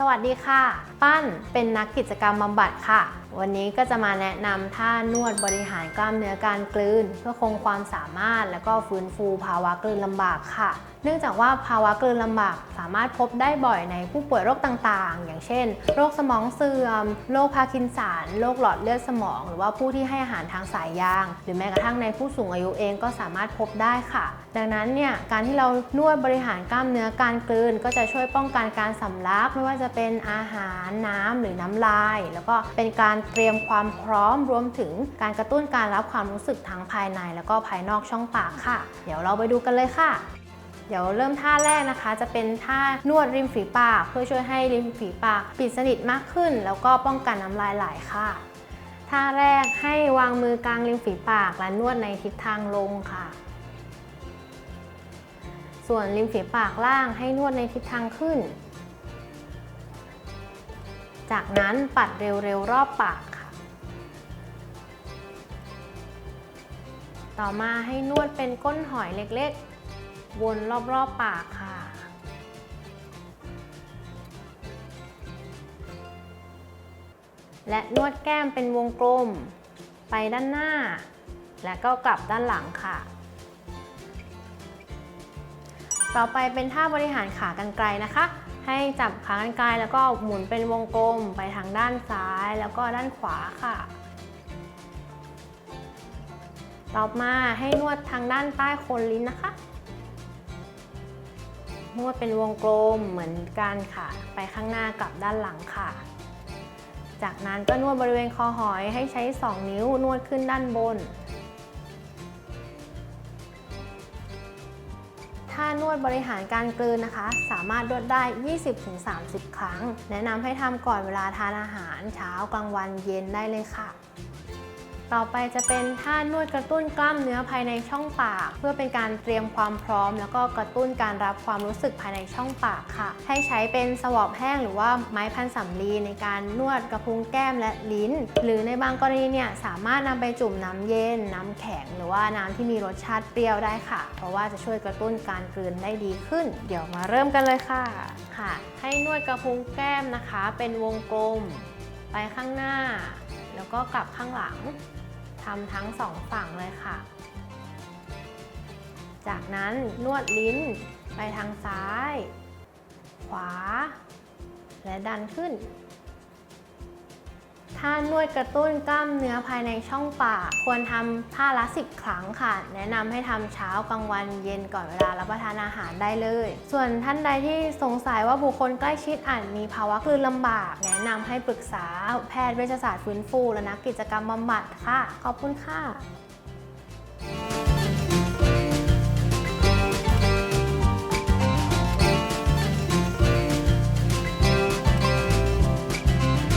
สวัสดีค่ะ ปั้นเป็นนักกิจกรรมบำบัดค่ะ วันนี้ก็จะมาแนะนำท่านวดบริหารกล้ามเนื้อการกลืน เพื่อคงความสามารถ และก็ฟื้นฟูภาวะกลืนลำบากค่ะ เนื่องจากว่าภาวะกลืนลำบากสามารถพบได้บ่อยในผู้ป่วยโรคต่างๆ อย่างเช่น โรคสมองเสื่อม โรคพาร์กินสัน โรคหลอดเลือดสมอง หรือว่าผู้ที่ให้อาหารทางสายยาง หรือแม้กระทั่งในผู้สูงอายุเองก็สามารถพบได้ค่ะ ดังนั้นเนี่ยการที่เรานวดบริหารกล้ามเนื้อการกลืน ก็จะช่วยป้องกันการสำลักไม่ว่าจะะเป็นอาหารน้ำหรือน้ำลาย แล้วก็เป็นการเตรียมความพร้อมรวมถึงการกระตุ้นการรับความรู้สึกทั้งภายใน แล้วก็ภายนอกช่องปากค่ะ เดี๋ยวเราไปดูกันเลยค่ะเดี๋ยวเริ่มท่าแรกนะคะ จะเป็นท่านวดริมฝีปาก เพื่อช่วยให้ริมฝีปากปิดสนิทมากขึ้น แล้วก็ป้องกันน้ำลายไหลค่ะท่าแรกให้วางมือกลางริมฝีปากและนวดในทิศทางลงค่ะ ส่วนริมฝีปากล่างให้นวดในทิศทางขึ้น จากนั้นปัดเร็วๆรอบปากค่ะ ต่อมาให้นวดเป็นก้นหอยเล็กๆ วนรอบๆปากค่ะ และนวดแก้มเป็นวงกลม ไปด้านหน้า และก็กลับด้านหลังค่ะ ต่อไปเป็นท่าบริหารขากรรไกรนะคะ ให้จับขากรรไกรแล้วก็หมุนเป็นวงกลมไปทางด้านซ้ายแล้วก็ด้านขวาค่ะ ต่อมาให้นวดทางด้านใต้โคนลิ้นนะคะ นวดเป็นวงกลมเหมือนกันค่ะ ไปข้างหน้ากับด้านหลังค่ะ จากนั้นก็นวดบริเวณคอหอยให้ใช้ 2 นิ้วนวดขึ้นด้านบน ถ้านวดบริหารการกลืนนะคะ สามารถนวดได้ 20-30 ครั้ง แนะนำให้ทำก่อนเวลาทานอาหารเช้ากลางวันเย็นได้เลยค่ะ ต่อไปจะเป็นท่านวดกระตุ้นกล้ามเนื้อภายในช่องปาก เพื่อเป็นการเตรียมความพร้อม แล้วก็กระตุ้นการรับความรู้สึกภายในช่องปากค่ะ ให้ใช้เป็นสวอปแห้งหรือว่าไม้พันสำลีในการนวดกระพุ้งแก้มและลิ้น หรือในบางกรณีเนี่ยสามารถนำไปจุ่มน้ำเย็น น้ำแข็ง หรือว่าน้ำที่มีรสชาติเปรี้ยวได้ค่ะ เพราะว่าจะช่วยกระตุ้นการกลืนได้ดีขึ้น เดี๋ยวมาเริ่มกันเลยค่ะค่ะ ให้นวดกระพุ้งแก้มนะคะ เป็นวงกลม ไปข้างหน้า แล้วก็กลับข้างหลังทำทั้งสองฝั่งเลยค่ะ จากนั้นนวดลิ้นไปทางซ้าย ขวา และดันขึ้น ท่านวดกระตุ้นกล้ามเนื้อภายในช่องปาก ควรทำท่าละ 10 ครั้งค่ะ แนะนำให้ทำเช้ากลางวันเย็นก่อนเวลารับประทานอาหารได้เลย ส่วนท่านใดที่สงสัยว่าบุคคลใกล้ชิดอาจมีภาวะคลื่นลำบาก แนะนำให้ปรึกษาแพทย์เวชศาสตร์ฟื้นฟู และนักกิจกรรมบำบัดค่ะ ขอบคุณค่ะ